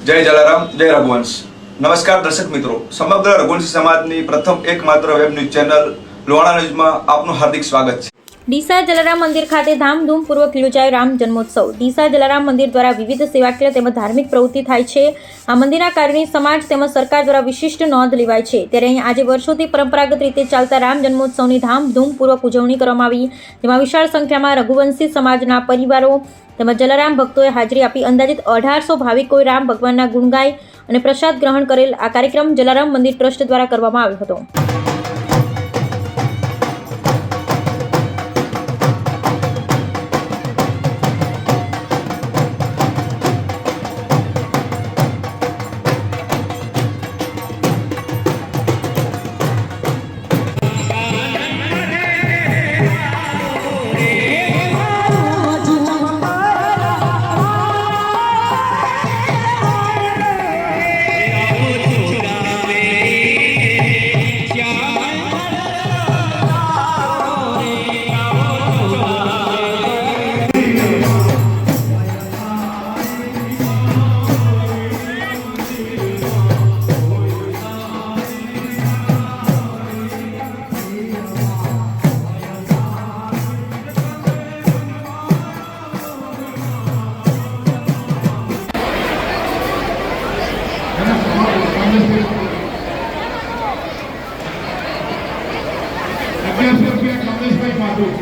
જય જલારામ, જય રઘુવંશ. નમસ્કાર દર્શક મિત્રો. સમગ્ર રઘુવંશી સમાજની પ્રથમ એકમાત્ર વેબ ન્યૂઝ ચેનલ લોહાણા ન્યૂઝમાં આપનું હાર્દિક સ્વાગત છે. ડીસા જલારામ મંદિર ખાતે ધામધૂમપૂર્વક યોજાયો રામ જન્મોત્સવ. ડીસા જલારામ મંદિર દ્વારા વિવિધ સેવાકીય તેમજ ધાર્મિક પ્રવૃત્તિ થાય છે. આ મંદિરના કાર્યની સમાજ તેમજ સરકાર દ્વારા વિશિષ્ટ નોંધ લેવાય છે. ત્યારે અહીં આજે વર્ષોથી પરંપરાગત રીતે ચાલતા રામ જન્મોત્સવની ધામધૂમપૂર્વક ઉજવણી કરવામાં આવી. જેમાં વિશાળ સંખ્યામાં રઘુવંશી સમાજના પરિવારો તેમજ જલારામ ભક્તોએ હાજરી આપી. અંદાજિત અઢારસો ભાવિકોએ રામ ભગવાનના ગુણગાય અને પ્રસાદ ગ્રહણ કરેલ આ કાર્યક્રમ જલારામ મંદિર ટ્રસ્ટ દ્વારા કરવામાં આવ્યો હતો. కమలేష్ భాయ్ మాధవ్